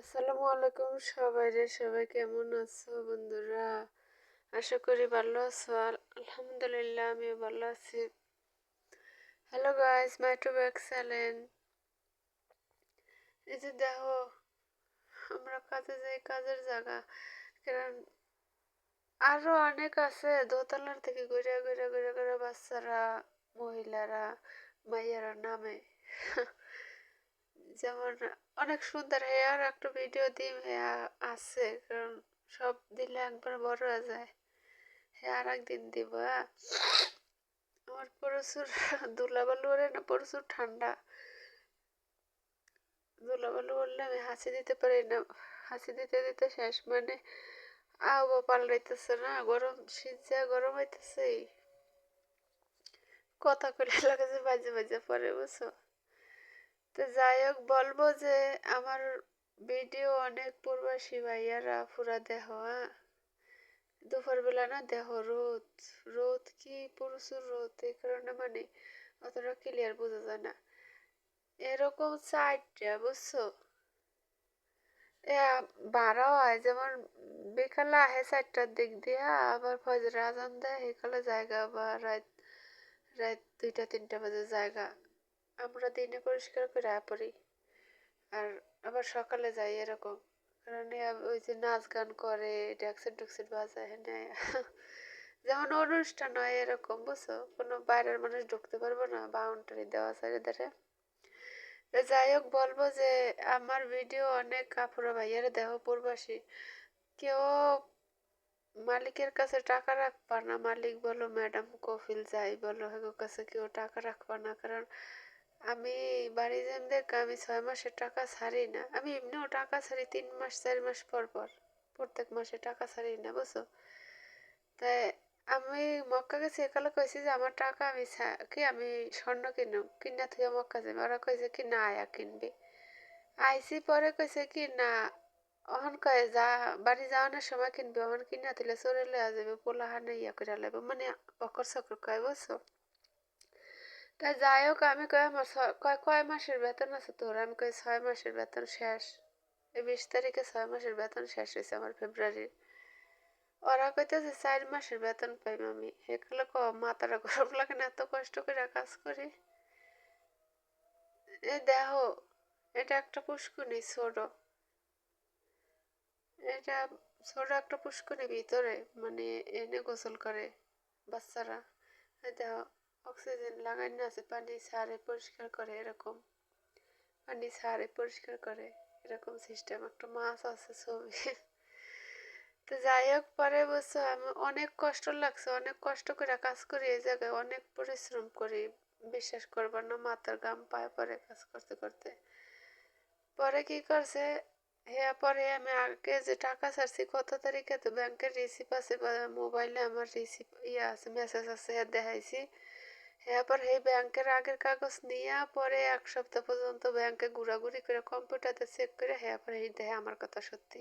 আসসালামু আলাইকুম সবাই রে, সবাই কেমন আছো বন্ধুরা? আশা করি ভালো আছো। আলহামদুলিল্লাহ, আমিও ভালো আছি। Hello guys my to back channel এই যে দেখো, আমরা কাজে যাই, কাজের জায়গা। কারণ আরও অনেক আছে, দোতলার থেকে ঘুরে ঘুরে ঘুরে ঘুরে বাচ্চারা, মহিলারা, মাইয়ারা নামে। যেমন অনেক সুন্দর হেয়ার একটা ভিডিও দিই হেয়া আছে, কারণ সব দিলে একবার বড় হয়ে যায়। হেয়ার একদিন দিব হ্যাঁ? আমার প্রচুর দুলাবালু ওরে না প্রচুর ঠান্ডা। দুলাবালু বললে আমি হাসি দিতে পারি না। হাসি দিতে দিতে শেষ মানে আবহাওয়া পাল্টাইতেছে না, গরম শীত যা গরম হইতেছে। কথা কইলে লাগে যে বাজে বাজে পরে, বুঝছ? তো যাই হোক, বলব যে আমার ভিডিও অনেক প্রবাসী ভাইয়ারা পুরা দেহ দুপুরবেলা না দেহ রোদ রোদ কি প্রচুর রোদ, এই কারণে মানে অতটা ক্লিয়ার বোঝা যায় না। এরকম চারটা, বুঝছ? বারো হয়, যেমন বিকালে আহে চারটার দিক দিয়া, আবার ফজর আজান দেয় সেকালে জায়গা বা রাত রাত দুইটা, তিনটা বাজে জায়গা। আমরা দিনে পরিষ্কার করে পড়ি। আর আবার সকালে যাই এরকম। কারণ ওই যে নাচ গান করে ড্যাক্সেট ডুক্সেট বাজায় হ্যাঁ। যেমন অনুষ্ঠান হয় এরকম, বুঝছ? কোনো বাইরের মানুষ ঢুকতে পারব না বাউন্ডারি দেওয়া চারিধারে যাই হোক, বলব যে আমার ভিডিও অনেক কাপড় ভাইয়ের দেহ প্রবাসী। কেউ মালিকের কাছে টাকা রাখবা না, মালিক বলো, ম্যাডাম কফিল যাই বলো হেগো কাছে কেউ টাকা রাখবা না। কারণ আমি বাড়ি যেম দেখ আমি ছয় মাসের টাকা ছাড়ি না। আমি এমনিও টাকা ছাড়ি তিন মাস, চার মাস পর পর। প্রত্যেক মাসে টাকা ছাড়ি না, বুঝছ? তাই আমি মক্কা গেছি, একালে কইছি যে আমার টাকা আমি কি আমি স্বর্ণ কিনো কিনা থুয়ে মক্কা যাবে ওরা কইছে কি, না, আয়া কিনবি। আইসি পরে কইছে কি, না, অহন কয়ে, যা, বাড়ি যাওয়ানোর সময় কিনবি, অহন কিনা দিলে চলে লয়া যাবে পোলা হানে ইয়া করে লাগবে মানে অকর চকর কয়, বুঝছ? তাই যাই হোক আমি কয় আমার কয় কয় মাসের বেতন আছে তোর আমি কই ছয় মাসের বেতন শেষ এই বিশ তারিখে ছয় মাসের বেতন শেষ হয়েছে আমার ফেব্রুয়ারির ওরা কইতেছে চার মাসের বেতন পাইম আমি সেগুলো ক মাথাটা গরম লাগে না এত কষ্ট করে কাজ করি এ দেখো এটা একটা পুষ্কুনি ছোট এটা ছোট একটা পুষ্কুনি ভিতরে মানে এনে গোসল করে বাচ্চারা দেখো অক্সিজেন লাগাই না আছে, পানি সারে পরিষ্কার করে এরকম। পানি সারে পরিষ্কার করে এরকম সিস্টেম একটা মাছ আছে ছবি। তো যাই হোক পরে বলছো আমি অনেক কষ্ট লাগছে, অনেক কষ্ট করে কাজ করি এই জায়গায়, অনেক পরিশ্রম করি, বিশ্বাস করবার না, মাথার গাম পায়ে পরে কাজ করতে করতে। পরে কি করছে হ্যাঁ পরে আমি আগে যে টাকা ছাড়ছি, কত তারিখে তো ব্যাংকের রিসিপ আছে মোবাইলে আমার রিসিপ ইয়ে আছে মেসেজ আছে, দেখাইছি। হ্যাঁ পর এই ব্যাংকের আগের কাগজ নিয়ে পরে এক সপ্তাহ পর্যন্ত ব্যাংকে ঘোরাঘুরি করে কম্পিউটারতে চেক করে হ্যাঁ পরে এই দেহে আমার কথা সত্যি।